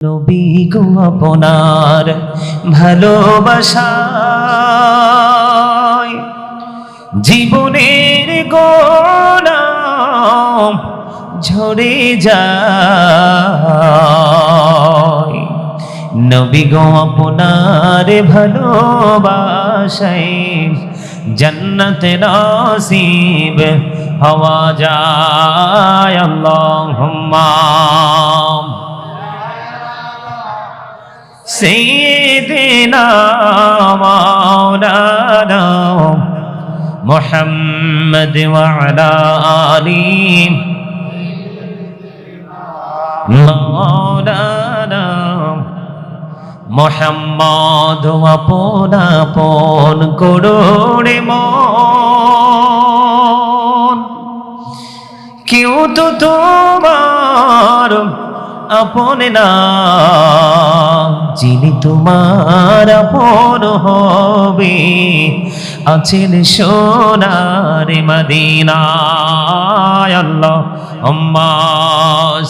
নবী গো আপনার ভালোবাসায় জীবনের গোলাম ঝরে যায়। নবী গো আপনার ভালোবাসায় জন্নত নসিব হওয়া যায়। আল্লাহুম্মা سيدنا مولانا محمد وعلى آله مولانا মোহাম্মদ আপন আপন করুণে মন কেউ তো তোমার আপন না যিনি তোমার আপন হবে আছেন সোনার মদিনায় আল্লাহ আম্মা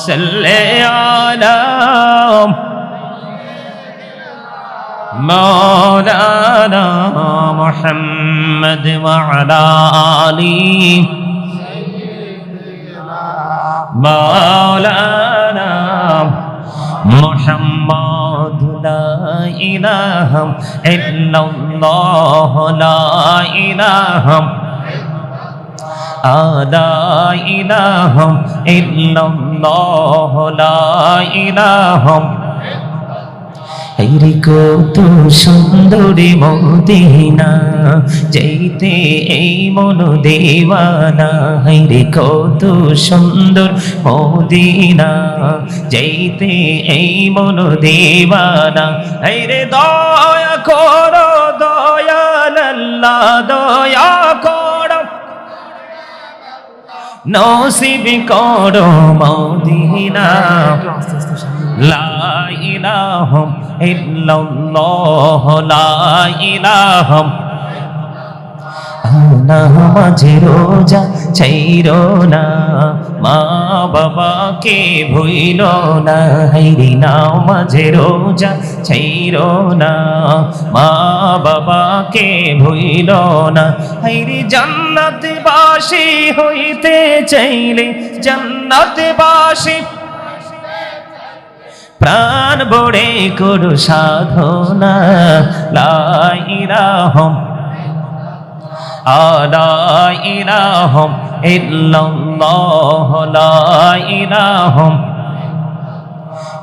সাল্লে আলা مولانا محمد وعلى آله مولانا মোহাম্মদ লা ইলাহা ইল্লাল্লাহ লা ইলাহা لا إله إلا الله لا إله রে কত সুন্দরী মদিনা, যাইতে এই মন দেওয়ানা। রে কত সুন্দর মদিনা, যাইতে এই মন দেওয়ানা। রে দয়া করো দয়াল আল্লাহ দয়া করো। নসিব করো মদিনা। নামাজে রোজা চাইরো না, মা বাবাকে ভুইল না হাইরি নামাজে রোজা চাইরো না, মা বাবাকে ভুইল না হাইরি জান্নাত বাসী হইতে চাইলে জান্নাত বাসী প্রাণ বড়ে করু সাধনা। লাইরাহম আলাইরাহম ইল্লাল্লাহ। লাইরাহম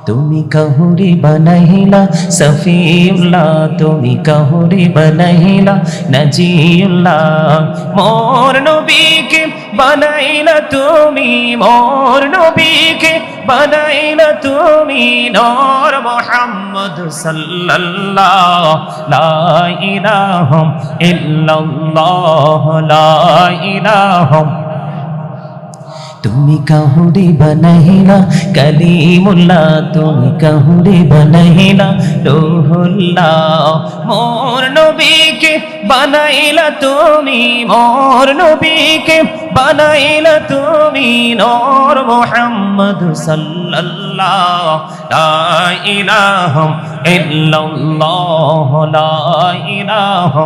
তুমি কহুরি বনহিলা সফিউল্লাহ তুমি কহুরি বনহিলা নজিউল্লাহ, মোর নবীকে বানাইলা তুমি, মোর নবীকে বানাইলা তুমি, নূর মুহাম্মদ সাল্লাল্লাহ, লা ইলাহা ইল্লাল্লাহ, লা ইলাহা তুমি কাহুরি বনহিলা কলিমুল্লাহ তুমি কাহুরি বনহিলা রোহুল্লাহ, মোর নবীকে বানাইলা তুমি, মোর নবীকে বানাইলা তুমি, নূর মুহাম্মদ সাল্লাল্লাহ, লা ইলাহা ইল্লাল্লাহ, লা ইলাহা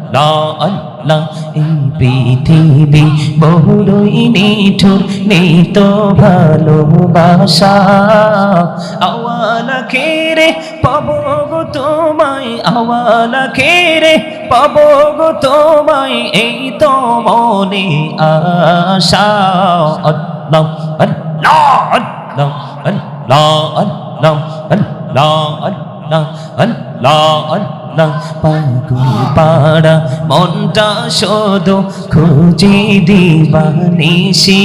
আল্লাহ আল্লাহ, এই পৃথিবী বহুরই নিঠুর, নেই তো ভালোবাসা। আওয়ালা খেরে পাবো গো তোমায়? আওয়ালা খেরে পাবো গো তোমায়? এই তো মনে আশা। আল্লাহ আল্লাহ আল্লাহ আল্লাহ আল্লাহ আল্লাহ আল্লাহ আল্লাহ। আল্লাহ পাগল পাড়া মনটা শুধু খুঁজে দিবানিসি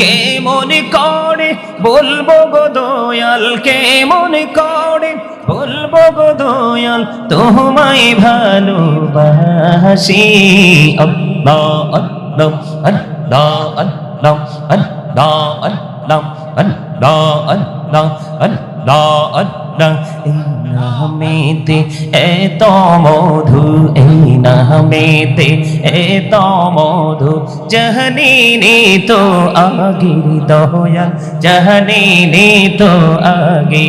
কে মনে করে বলব গো দয়াল কে মনে করে বলব গো দয়াল তোমায় ভালোবাসি আল্লাহ আল্লাহ আল্লাহ আল্লাহ আল্লাহ আল্লাহ আল্লাহ আল্লাহ আল্লাহ আল্লাহ এই নামেতে এত মধু এই নামেতে এত মধু জহনি তো আগির দয়া জহনি তো আগে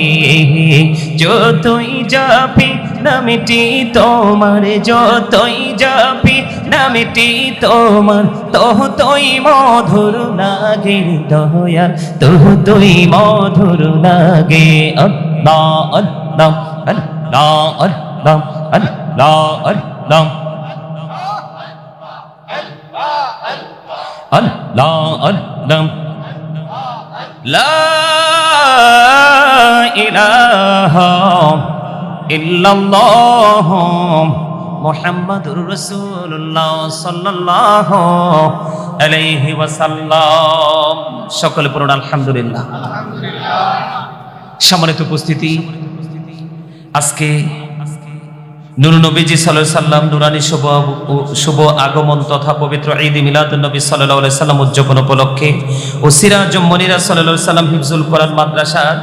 যতই যাবি নামটি তোমার যতই যাবি নামটি তোমার তোহ তুই মধুর লাগে দয়া তোহ তুই মধুর লাগে আল্লাহ আল্লাহ আল্লাহ আল্লাহ আল্লাহ আল্লাহ। আল্লাহ আল্লাহ। লা ইলাহা ইল্লাল্লাহ মুহাম্মাদুর রাসূলুল্লাহ সাল্লাল্লাহু আলাইহি ওয়াসাল্লাম। সকলে পড়ুন, আলহামদুলিল্লাহ। সম্মানিত উপস্থিতি, আজকে নুর নবীজি সাল্লাহ সাল্লাম নুরানি শুভ শুভ আগমন তথা পবিত্র ঈদ মিলাদুল নবী সাল্লাহ সাল্লাম উদযাপন উপলক্ষে ও সিরাজ মনিরা সাল্লাহ সাল্লাম হিফজুল কোরআন মাদ্রাসার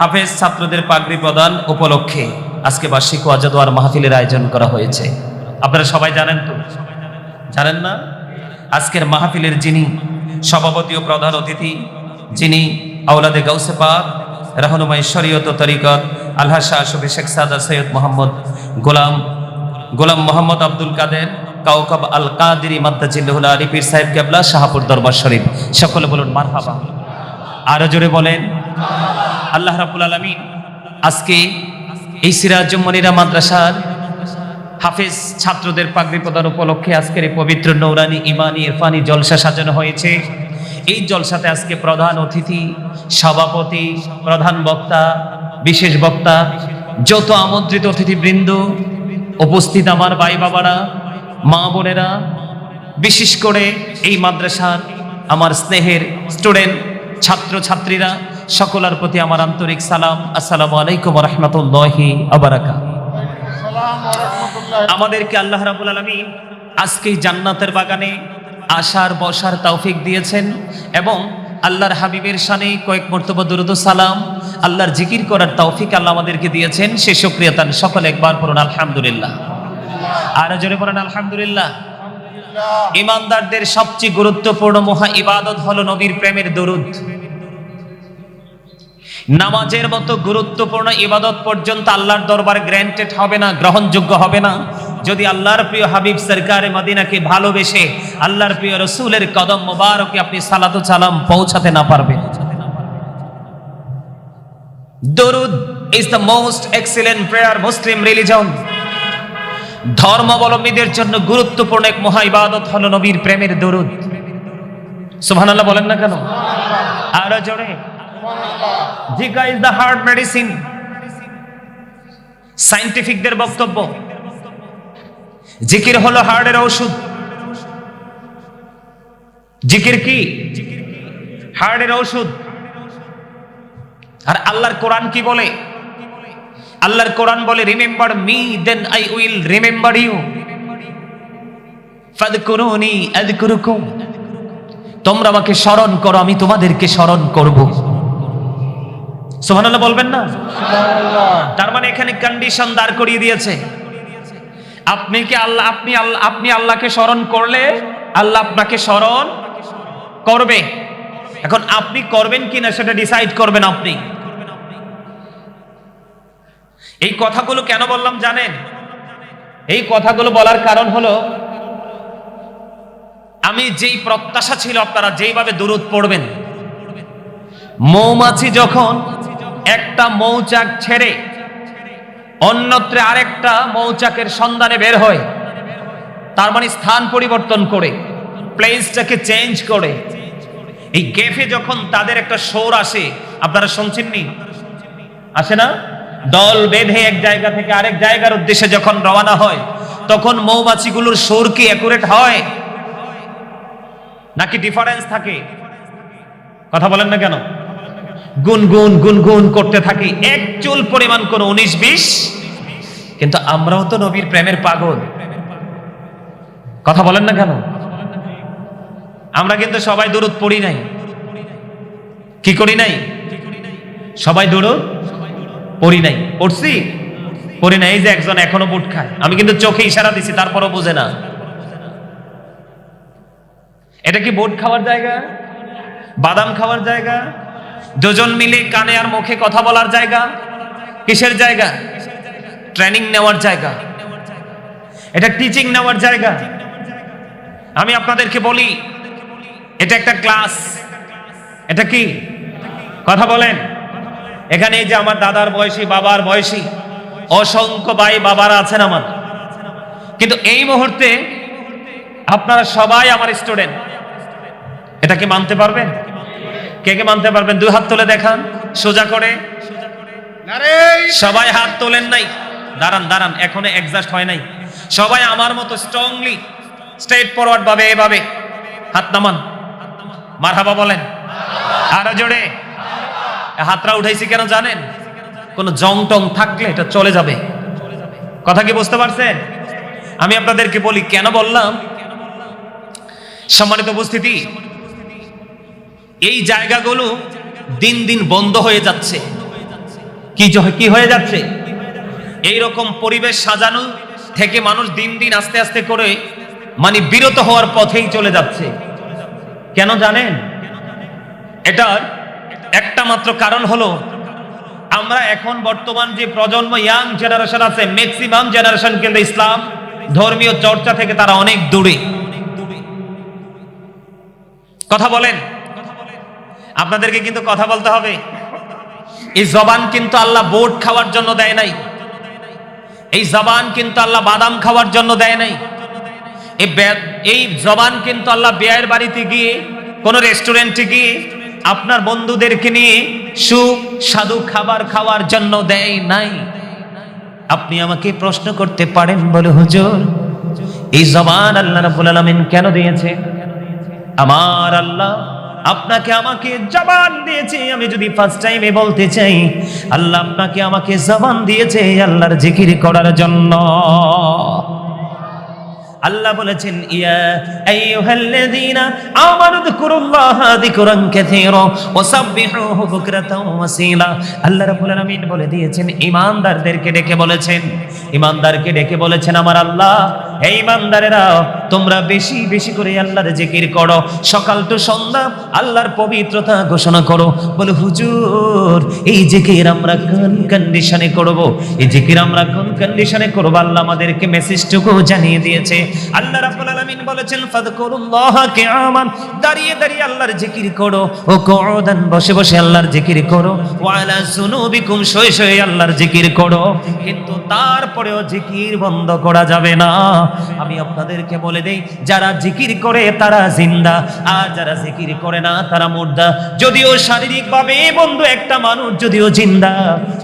হাফেজ ছাত্রদের পাগড়ি প্রদান উপলক্ষে আজকে বার্ষিক ওয়াজাদোয়ার মাহফিলের আয়োজন করা হয়েছে। আপনারা সবাই জানেন তো? জানেন না? আজকের মাহফিলের যিনি সভাপতি ও প্রধান অতিথি, যিনি আওলাদে গাউসে পাক রাহনুমাই শরীয়ত তরিকত আল্লাহ শাহ শফি শেখ সাদা সৈয়দ মোহাম্মদ গোলাম গোলাম মোহাম্মদ আব্দুল কাদের কাউকাব আল কাদিরি মাদ্দাজিল্লাহুল আলী পীর সাহেব কেবলা, শাহপুর দরবার শরীফ। সকলে বলুন, মারহাবা। আরও জোরে বলেন। আল্লাহ রাবুল আলমিন আজকে এই সিরাজ মনিরা মাদ্রাসার হাফেজ ছাত্রদের পাগড়ি প্রদান উপলক্ষে আজকের এই পবিত্র নৌরানি ইমানি ইরফানি জলসা সাজানো হয়েছে। এই জলসাতে আজকে প্রধান অতিথি, সভাপতি, প্রধান বক্তা, বিশেষ বক্তা, যত আমন্ত্রিত অতিথিবৃন্দ, উপস্থিত আমার ভাই বাবারা, মা বোনেরা, বিশেষ করে এই মাদ্রাসার আমার স্নেহের স্টুডেন্ট ছাত্র ছাত্রীরা সকলের প্রতি আমার আন্তরিক সালাম। আসসালামু আলাইকুম রহমতুল্লাহি আমাদেরকে আল্লাহ রাবুল আলমী আজকে জান্নাতের বাগানে আসার, বসার তৌফিক দিয়েছেন এবং আল্লাহর হাবিবের সানে কয়েক মর্তবা দুরুদ সালাম, আল্লাহর জিকির করার তৌফিক আল্লাহ আমাদেরকে দিয়েছেন। সে সক্রিয় তান সকলে একবার পড়ুন, আলহামদুলিল্লাহ। আর জোরে পড়ুন, আলহামদুলিল্লাহ। ইমানদারদের সবচেয়ে গুরুত্বপূর্ণ মহা ইবাদত হলো নবীর প্রেমের দরুদ। নামাজের মতো গুরুত্বপূর্ণ ইবাদত পর্যন্ত আল্লাহর দরবার গ্র্যান্টেড হবে না, গ্রহণযোগ্য হবে না। যদি আল্লাহর প্রিয় হাবিব সরকারে মদিনাকে ভালোবেসে আল্লাহর প্রিয় রসুলের কদম মোবারকে আপনি সালাতু সালাম পৌঁছাতে না পারবেন। দরুদ is the most excellent prayer Muslim religion ধর্মাবলম্বীদের জন্য গুরুত্বপূর্ণ এক মহা ইবাদত হলো নবীর প্রেমের দরুদ। সুবহানাল্লাহ বলেন না কেন? আরও জোরে। জিকা ইজ দ্য হার্ট মেডিসিন সাইন্টিফিকদের বক্তব্য। জিকির হলো হার্টের ঔষধ। জিকির কি? হার্টের ঔষধ। আর আল্লাহর কোরআন কি বলে? আল্লাহর কোরআন বলে remember me then I will remember you আযকুরুকুম। তোমরা আমাকে স্মরণ করো, আমি তোমাদেরকে স্মরণ করব। সুবহানাল্লাহ বলবেন না? তার মানে এখানে কন্ডিশন দাঁড় করিয়ে দিয়েছে। আপনি কি আল্লাহ আপনি আল্লাহ আপনি আল্লাহকে স্মরণ করলে আল্লাহ আপনাকে স্মরণ করবে। এখন আপনি করবেন কিনা সেটা ডিসাইড করবেন আপনি। এই কথাগুলো কেন বললাম জানেন? এই কথাগুলো বলার কারণ হলো আমি যেই প্রত্যাশা ছিল আপনারা যেইভাবে দূরত পড়বেন মৌমাছি যখন একটা মৌচাক ছেড়ে অন্যত্র আরেকটা মৌচাকের সন্ধানে বের হয় তার মানে স্থান পরিবর্তন করে প্লেসটাকে চেঞ্জ করে। এই গেফে যখন তাদের একটা শোর আসে, আপনারা শুনছেননি? আসে না? দল বেঁধে এক জায়গা থেকে আরেক জায়গার উদ্দেশ্যে যখন রওনা হয়, তখন মৌমাছিগুলোর সুর কি অ্যাকুরেট হয়? নাকি ডিফারেন্স থাকে? কথা বলেন না কেন? গুনগুন গুনগুন করতে থাকি। এক চুল পরিমাণ কোন উনিশ, বিশ। কিন্তু আমরাও তো নবীর প্রেমের পাগল। কথা বলেন না কেন? আমরা কিন্তু সবাই দূরত পড়ি নাই। কি করি নাই? সবাই দূরত পড়ি নাই। পড়ছি? পড়ি নাই যে একজন এখনও বুট খায়। আমি কিন্তু চোখে ইশারা দিছি, তারপরও বোঝে না। এটা কি বুট খাওয়ার জায়গা? বাদাম খাওয়ার জায়গা? দুজন মিলে কানে আর মুখে কথা বলার জায়গা। কিসের জায়গা? ট্রেনিং নেওয়ার জায়গা। এটা টিচিং নেওয়ার জায়গা। আমি আপনাদেরকে বলি, এটা একটা ক্লাস এটা কি? কথা বলেন। এখানে যে আমার দাদার বয়সী, বাবার বয়সী, অসংখ্য ভাই বাবারা আছেন আমার। কিন্তু এই মুহূর্তে আপনারা সবাই আমার স্টুডেন্ট এটা কি মানতে পারবেন? কে কে মানতে পারবেন? দুই হাত তুলে দেখান সোজা করে। সবাই হাত তোলেন নাই। দাঁড়ান দাঁড়ান এখনও এক্সাস্ট হয় নাই। সবাই আমার মতো স্ট্রংলি স্ট্রেট ফরওয়ার্ড ভাবে এভাবে। হাত নামান। মারহাবা বলেন। আরও জোরে। হাতরা উঠাইছি কেন জানেন? কোন জং টং থাকলে এটা চলে যাবে। কথা কি বুঝতে পারছেন? আমি আপনাদেরকে বলি কেন বললাম? সম্মানিত উপস্থিতি এই জায়গাগুলো দিন দিন বন্ধ হয়ে যাচ্ছে। কি কি হয়ে যাচ্ছে? এই রকম পরিবেশ সাজানো থেকে মানুষ দিন দিন আস্তে আস্তে করে মানে বিরত হওয়ার পথেই চলে যাচ্ছে। কেন জানেন? এটার একটা মাত্র কারণ হলো, আমরা এখন বর্তমান যে প্রজন্ম ইয়াং জেনারেশন আছে ম্যাক্সিমাম জেনারেশন কিন্তু ইসলাম, ধর্মীয় চর্চা থেকে তারা অনেক দূরে। কথা বলেন। আপনাদেরকে কিন্তু কথা বলতে হবে। এই জবান কিন্তু আল্লাহ বোট খাওয়ার জন্য দেয় নাই। এই জবান কিন্তু আল্লাহ বাদাম খাওয়ার জন্য দেয় নাই। এই জবান কিন্তু আল্লাহ বিয়ের বাড়িতে গিয়ে, কোন রেস্টুরেন্টে গিয়ে, আপনার বন্ধুদেরকে নিয়ে সুস্বাদু খাবার খাওয়ার জন্য দেয় নাই। আপনি আমাকে প্রশ্ন করতে পারেন বলে, হুজুর, এই জবান আল্লাহ রাব্বুল আলামিন কেন দিয়েছে? আমার আল্লাহ আপনাকে আমাকে জবান দিয়েছে, আমি যদি ফার্স্ট টাইমে বলতে চাই, আল্লাহ আপনাকে আমাকে জবান দিয়েছে আল্লাহর জিকির করার জন্য। আল্লাহ বলেছেন, ইয়া আইয়ুহাল্লাযীনা আমানু যিকুরুল্লাহা যিকরান কাসীরা ওয়া সাব্বিহুহু বুকরাতাও ওয়াসীলা আল্লাহ রাব্বুল আলামিন বলে দিয়েছেন ঈমানদারদেরকে ডেকে বলেছেন ঈমানদারকে ডেকে বলেছেন আমার আল্লাহ, হে ঈমানদারেরা তোমরা বেশি বেশি করে আল্লাহর জিকির করো। সকাল টু সন্ধ্যা আল্লাহর পবিত্রতা ঘোষণা করো। বলে, হুজুর, এই জিকির আমরা কোন কন্ডিশনে করব? এই জিকির আমরা কোন কন্ডিশনে করব? আল্লাহ আমাদেরকে মেসেজটুকু জানিয়ে দিয়েছে। আল্লাহ রাব্বুল আলামিন বলেছেন ফাযকুরুল্লাহ কিয়ামান। দাঁড়িয়ে দাঁড়িয়ে আল্লাহর জিকির করো। ও কুউদান বসে বসে আল্লাহর জিকির করো। ওয়া আলা যুনুবিকুম, শুয়ে শুয়ে আল্লাহর জিকির করো। কিন্তু তারপরেও জিকির বন্ধ করা যাবে না। আমি আপনাদেরকে বলে দেই, যারা জিকির করে তারা জিন্দা, আর যারা জিকির করে না তারা মুর্দা। যদিও শারীরিকভাবে বন্ধু, একটা মানুষ যদিও জিন্দা,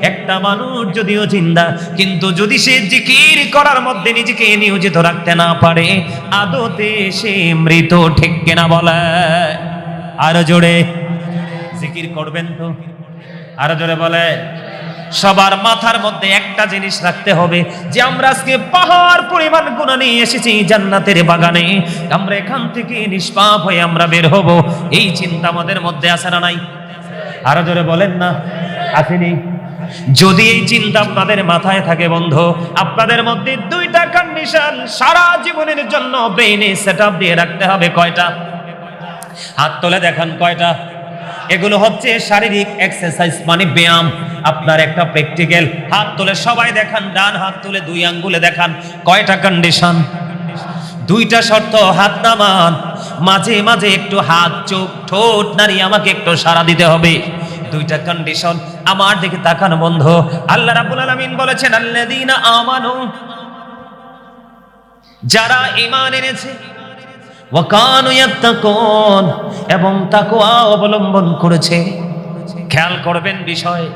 একটা মানুষ যদিও জিন্দা, কিন্তু যদি সে জিকির করার মধ্যে নিজেকে নিয়োজিত রাখতে না পারে, আদতে সে মৃত, ঠিক কেনা বলে? আরও জোরে। জিকির করবেন তো? আরও জোরে বলে। সবার মাথার মধ্যে একটা জিনিস রাখতে হবে, যে আমরা আজকে পাহাড় পরিমাণ গুণা নিয়ে এসেছি জান্নাতের বাগানে। আমরা এখান থেকে নিষ্পাপ হয়ে আমরা বের হব। এই চিন্তা আমাদের মধ্যে আসে না নাই? আরও জোরে বলেন না, আসেনি? যদি এই চিন্তা আপনাদের মাথায় থাকে বন্ধু, আপনাদের মধ্যে দুইটা কন্ডিশন সারা জীবনের জন্য ব্রেইনে সেট দিয়ে রাখতে হবে, কয়টা? হাত তোলে দেখান, কয়টা? এগুলো হচ্ছে শারীরিক এক্সারসাইজ মানে ব্যায়াম। আপনার একটা প্র্যাকটিক্যাল হাত তুলে সবাই দেখান, ডান হাত তুলে দুই আঙ্গুলে দেখান, কয়টা কন্ডিশন দুইটা শর্ত, হাত নামান। মাঝে মাঝে একটু হাত, চোখ, ঠোঁট, নারী, আমাকে একটু সারা দিতে হবে। দুইটা কন্ডিশন আমার দিকে তাকান বন্ধ। আল্লাহ রাব্বুল আলামিন বলেছেন, আল্লাযীনা আমানু, যারা ইমান এনেছে এবং তাকওয়া অবলম্বন করেছে। খেয়াল করবেন বিষয়।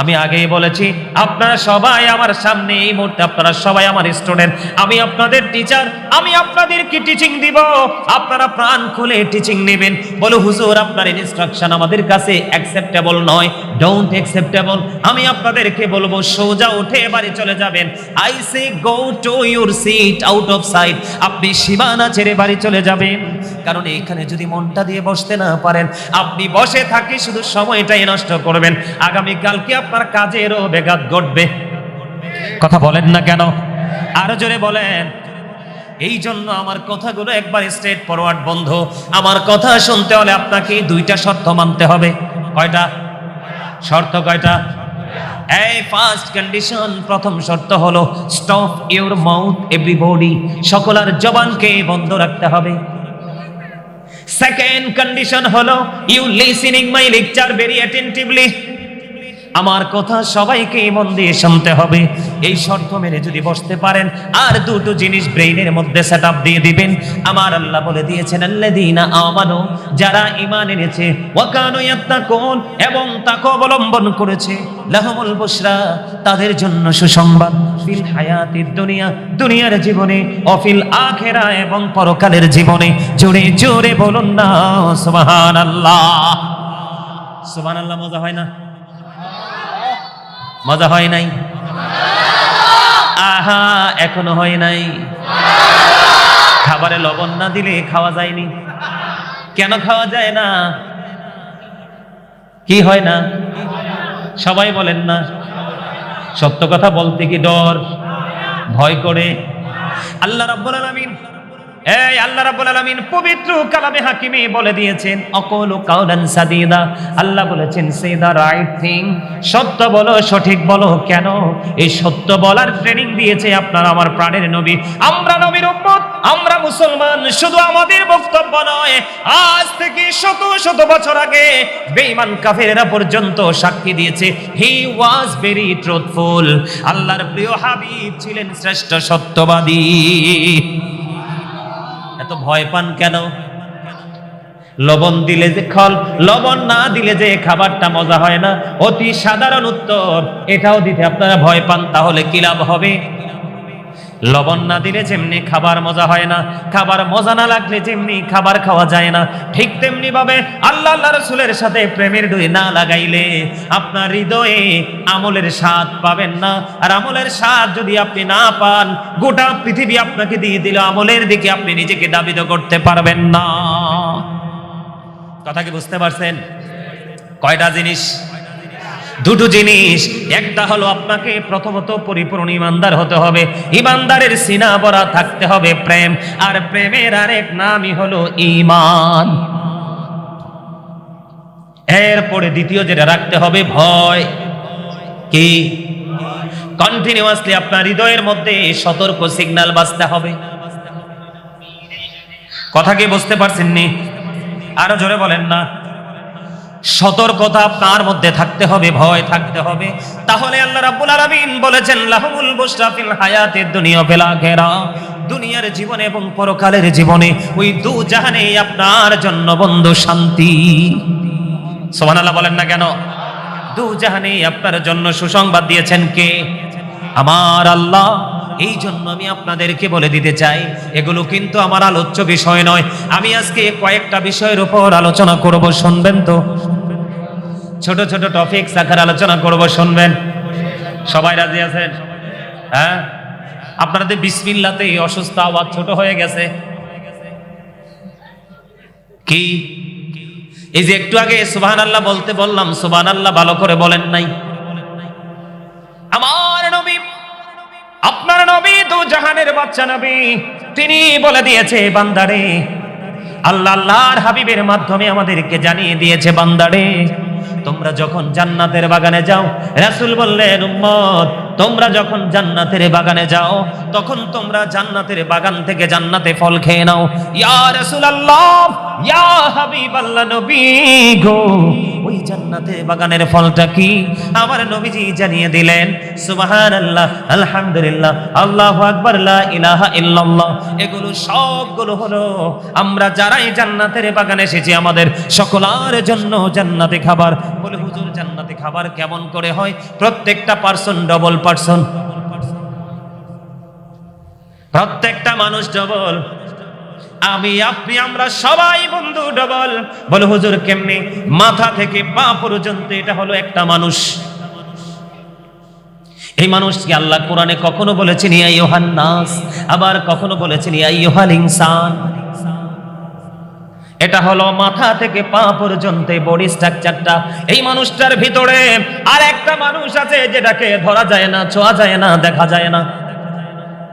আমি আগেই বলেছি, আপনারা সবাই আমার সামনে এই মুহূর্তে, আপনারা সবাই আমার স্টুডেন্ট আমি আপনাদের টিচার আমি আপনাদেরকে টিচিং দিব। আপনারা প্রাণ খুলে টিচিং নেবেন। বলো, হুজুর, আপনার ইনস্ট্রাকশন আমাদের কাছে অ্যাকসেপ্টেবল নয়। ডোন্ট অ্যাকসেপ্টেবল আমি আপনাদেরকে বলব, সোজা উঠে বাড়ি চলে যাবেন। I say go to your seat out of sight আপনি সীমানা ছেড়ে বাড়ি চলে যাবেন। কারণ এখানে যদি মনটা দিয়ে বসতে না পারেন, আপনি বসে থাকি শুধু সময়টাই নষ্ট করবেন। আগামী কালকে আপনার কাজেরও বেঘাত ঘটবে। কথা বলেন না কেন? আরও জোরে বলেন। এই জন্য আমার কথাগুলো একবার স্ট্রেট ফরওয়ার্ড বন্ধ। আমার কথা শুনতে হলে আপনাকে দুইটা শর্ত মানতে হবে। কয়টা? শর্ত কয়টা? এই ফার্স্ট কন্ডিশন প্রথম শর্ত হলো স্টপ ইউর মাউথ এভরিবডি সকলের জবানকে বন্ধ রাখতে হবে। সেকেন্ড কন্ডিশন হলো you listening my lecture very attentively আমার কথা সবাইকে মন দিয়ে শুনতে হবে। এই শর্ত মেনে যদি বসতে পারেন, আর দুটো জিনিস ব্রেইনের মধ্যে সেট দিয়ে দিবেন। আমার আল্লাহ বলে দিয়েছেন, আল্লাযীনা আমানু, যারা ঈমান এনেছে ওয়াকানু ইয়াত্তাকুন, এবং তাকে অবলম্বন করেছে, লাহুমুল বুশরা, তাদের জন্য সুসংবাদ। ফিল হায়াতিদ দুনিয়া, দুনিয়ার জীবনে অফিল আখেরা, এবং পরকালের জীবনে। জোরে জোরে বলুন না, সুবহানাল্লাহ। সুবহানাল্লাহ মজা হয় না? মজা হয় নাই? আহা, এখনও হয় নাই। খাবারে লবণ না দিলে খাওয়া যায়নি। কেন খাওয়া যায় না? কি হয় না? সবাই বলেন না। সত্য কথা বলতে কি ডর? ভয় করে। আল্লাহ রাব্বুল আলামিন এই আল্লাহ রাব্বুল আলামিন পবিত্র কালামে হাকিমে বলে দিয়েছেন, অকলু কাউলান সাদিদা। আল্লাহ বলেছেন সে দা রাইট থিং। সত্য বলো, সঠিক বলো, কেন? এই সত্য বলার ট্রেনিং দিয়েছে আপনার আমার প্রাণের নবী। আমরা নবীর উম্মত, আমরা মুসলমান, শুধু আমাদের বক্তব্য নয়। আজ থেকে শত শত বছর আগে বেঈমান কাফেরেরা পর্যন্ত সাক্ষী দিয়েছে, হি ওয়াজ ভেরি ট্রুথফুল। আল্লাহর প্রিয় হাবিব ছিলেন শ্রেষ্ঠ সত্যবাদী। এত ভয় পান কেন? লবণ দিলে যে খল, লবণ না দিলে যে খাবারটা মজা হয় না। অতি সাধারণ উত্তর, এটাও দিতে আপনারা ভয় পান, তাহলে কি লাভ হবে? লবণ না দিলে যেমনি খাবার মজা হয় না, খাবার মজা না লাগলে যেমনি খাবার খাওয়া যায় না, ঠিক তেমনি ভাবে আল্লাহ আল্লাহ রসুলের সাথে প্রেমের ডুই না লাগাইলে আপনার হৃদয়ে আমলের স্বাদ পাবেন না। আর আমলের স্বাদ যদি আপনি না পান, গোটা পৃথিবী আপনাকে দিয়ে দিল, আমলের দিকে আপনি নিজেকে দাবিত করতে পারবেন না। কথা কি বুঝতে পারছেন? কয়টা জিনিস দুটো জিনিস। একটা হলো আপনাকে প্রথমত পরিপূর্ণ ইমানদার হতে হবে। ইমানদারের সিনা বরা থাকতে হবে প্রেম। আর প্রেমের আরেক নামই হলো ইমান। এরপরে দ্বিতীয় যেটা রাখতে হবে, ভয়। কি? কন্টিনিউয়াসলি আপনার হৃদয়ের মধ্যে সতর্ক সিগন্যাল বাজতে হবে। কথা কি বুঝতে পারছেন নি আরও জোরে বলেন না। সতর্কতা আপনার মধ্যে থাকতে হবে, ভয় থাকতে হবে। তাহলে আল্লাহ রাব্বুল আলামিন বলেছেন, লাহুমুল বুশরা ফিল হায়াতিদ দুনিয়া ফিল আখিরা। দুনিয়ার জীবনে এবং পরকালের জীবনে ওই দু জাহানে আপনার জন্য বন্ধু শান্তি। সুবহানাল্লাহ বলেন না কেন? দু জাহানে আপনার জন্য সুসংবাদ দিয়েছেন কে? আমার আল্লাহ। এই জন্য আমি আপনাদেরকে বলে দিতে চাই, এগুলো কিন্তু আমার আলোচ্য বিষয় নয়। আমি আজকে কয়েকটা বিষয়ের উপর আলোচনা করব, শুনবেন তো? ছোট ছোট টপিক আকার আলোচনা করব, শুনবেন? সবাই রাজি আছেন? হ্যাঁ? আপনাদের বিসমিল্লাতে অসুস্থ আওয়াজ ছোট হয়ে গেছে। কি? এই যে একটু আগে সুবহান আল্লাহ বলতে বললাম সুবহান আল্লাহ ভালো করে বলেন নাই। আমার আপনার নবী, দু জাহানের বাচ্চা নবী, তিনি বলে দিয়েছে, বান্দারে, আল্লাহ আল্লাহর হাবিবের মাধ্যমে আমাদেরকে জানিয়ে দিয়েছে, বান্দারে, তোমরা যখন জান্নাতের বাগানে যাও, রাসূল বললেন, উম্মত, তোমরা যখন জান্নাতের বাগানে যাও, তখন তোমরা জান্নাতের বাগান থেকে জান্নাতে ফল খেয়ে নাও। ইয়া রাসূলুল্লাহ ইয়া হাবিবাল্লাহ নবী গো। ওই জান্নাতের বাগানের ফলটা কি? আমার নবীজি জানিয়ে দিলেন, সুবহানাল্লাহ, আলহামদুলিল্লাহ, আল্লাহু আকবার, লা ইলাহা ইল্লাল্লাহ। এগুলো সবগুলো হলো, আমরা যারাই জান্নাতের বাগানে এসেছি, আমাদের সকলের জন্য জান্নাতে খাবার। বলে, হুজুর, জান্নাতে খাবার কেমন করে হয়? প্রত্যেকটা পার্সন ডবল পার্সন প্রত্যেকটা মানুষ ডবল আমি, আপনি, আমরা সবাই বন্ধু ডবল। বলে, হুজুর, কেমনি? মাথা থেকে পা পর্যন্ত এটা হলো একটা মানুষ। এই মানুষকে আল্লাহ কোরআনে কখনো বলেছেন, ইয়া ইয়োহান নাস আবার কখনো বলেছেন, ইয়া ইয়োহাল ইনসান এটা হলো মাথা থেকে পা পর্যন্ত বডি স্ট্রাকচারটা। এই মানুষটার ভিতরে আর একটা মানুষ আছে, যেটাকে ধরা যায় না, ছোঁয়া যায় না, দেখা যায় না।